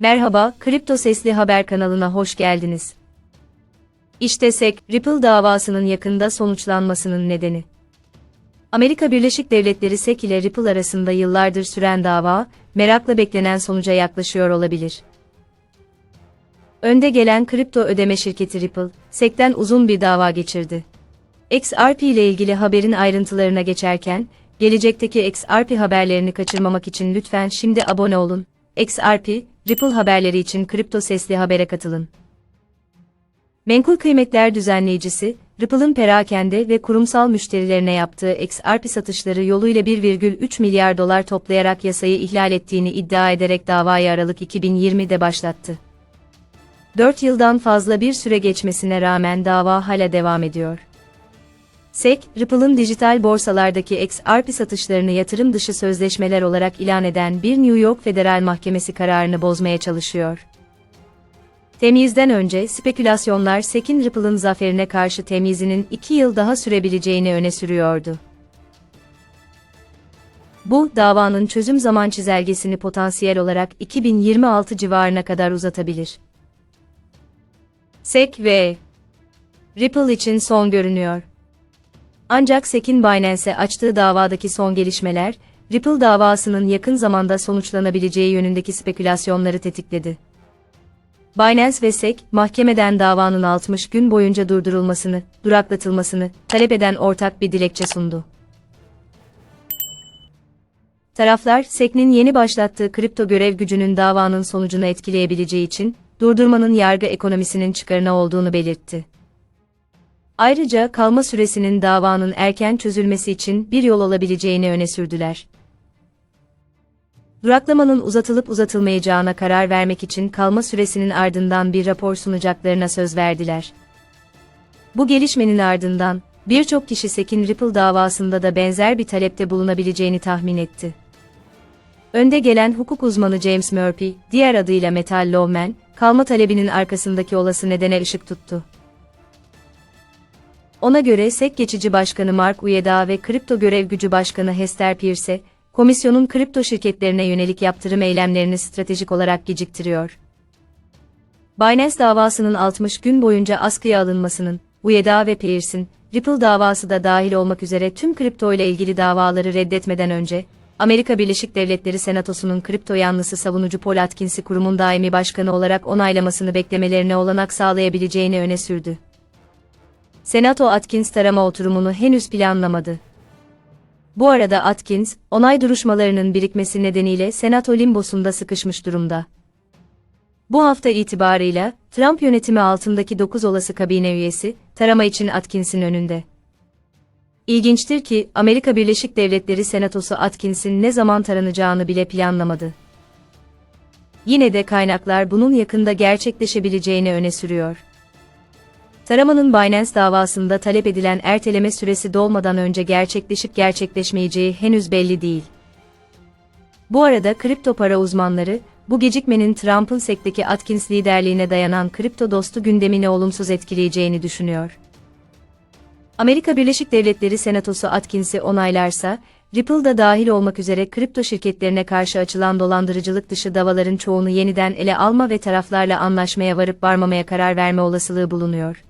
Merhaba, Kripto Sesli Haber kanalına hoş geldiniz. İşte SEC, Ripple davasının yakında sonuçlanmasının nedeni. Amerika Birleşik Devletleri SEC ile Ripple arasında yıllardır süren dava, merakla beklenen sonuca yaklaşıyor olabilir. Önde gelen kripto ödeme şirketi Ripple, SEC'ten uzun bir dava geçirdi. XRP ile ilgili haberin ayrıntılarına geçerken, gelecekteki XRP haberlerini kaçırmamak için lütfen şimdi abone olun. XRP, Ripple haberleri için kripto sesli habere katılın. Menkul kıymetler düzenleyicisi, Ripple'ın perakende ve kurumsal müşterilerine yaptığı XRP satışları yoluyla 1,3 milyar dolar toplayarak yasayı ihlal ettiğini iddia ederek davayı Aralık 2020'de başlattı. 4 yıldan fazla bir süre geçmesine rağmen dava hala devam ediyor. SEC, Ripple'ın dijital borsalardaki XRP satışlarını yatırım dışı sözleşmeler olarak ilan eden bir New York Federal Mahkemesi kararını bozmaya çalışıyor. Temyizden önce spekülasyonlar SEC'in Ripple'ın zaferine karşı temyizinin 2 yıl daha sürebileceğini öne sürüyordu. Bu, davanın çözüm zaman çizelgesini potansiyel olarak 2026 civarına kadar uzatabilir. SEC ve Ripple için son görünüyor. Ancak SEC'in Binance'e açtığı davadaki son gelişmeler, Ripple davasının yakın zamanda sonuçlanabileceği yönündeki spekülasyonları tetikledi. Binance ve SEC, mahkemeden davanın 60 gün boyunca durdurulmasını, duraklatılmasını talep eden ortak bir dilekçe sundu. Taraflar, SEC'nin yeni başlattığı kripto görev gücünün davanın sonucunu etkileyebileceği için, durdurmanın yargı ekonomisinin çıkarına olduğunu belirtti. Ayrıca kalma süresinin davanın erken çözülmesi için bir yol olabileceğini öne sürdüler. Duraklamanın uzatılıp uzatılmayacağına karar vermek için kalma süresinin ardından bir rapor sunacaklarına söz verdiler. Bu gelişmenin ardından, birçok kişi Sekin Ripple davasında da benzer bir talepte bulunabileceğini tahmin etti. Önde gelen hukuk uzmanı James Murphy, diğer adıyla Metal Lawman, kalma talebinin arkasındaki olası nedene ışık tuttu. Ona göre SEC geçici başkanı Mark Uyeda ve kripto görev gücü başkanı Hester Peirce, komisyonun kripto şirketlerine yönelik yaptırım eylemlerini stratejik olarak geciktiriyor. Binance davasının 60 gün boyunca askıya alınmasının, Uyeda ve Peirce'in, Ripple davası da dahil olmak üzere tüm kripto ile ilgili davaları reddetmeden önce, Amerika Birleşik Devletleri Senatosu'nun kripto yanlısı savunucu Paul Atkins'i kurumun daimi başkanı olarak onaylamasını beklemelerine olanak sağlayabileceğini öne sürdü. Senato Atkins tarama oturumunu henüz planlamadı. Bu arada Atkins, onay duruşmalarının birikmesi nedeniyle Senato limbosunda sıkışmış durumda. Bu hafta itibarıyla, Trump yönetimi altındaki 9 olası kabine üyesi, tarama için Atkins'in önünde. İlginçtir ki, Amerika Birleşik Devletleri Senatosu Atkins'in ne zaman taranacağını bile planlamadı. Yine de kaynaklar bunun yakında gerçekleşebileceğini öne sürüyor. Taramanın Binance davasında talep edilen erteleme süresi dolmadan önce gerçekleşip gerçekleşmeyeceği henüz belli değil. Bu arada kripto para uzmanları, bu gecikmenin Trump'ın sekteki Atkins liderliğine dayanan kripto dostu gündemini olumsuz etkileyeceğini düşünüyor. Amerika Birleşik Devletleri Senatosu Atkins'i onaylarsa, Ripple da dahil olmak üzere kripto şirketlerine karşı açılan dolandırıcılık dışı davaların çoğunu yeniden ele alma ve taraflarla anlaşmaya varıp varmamaya karar verme olasılığı bulunuyor.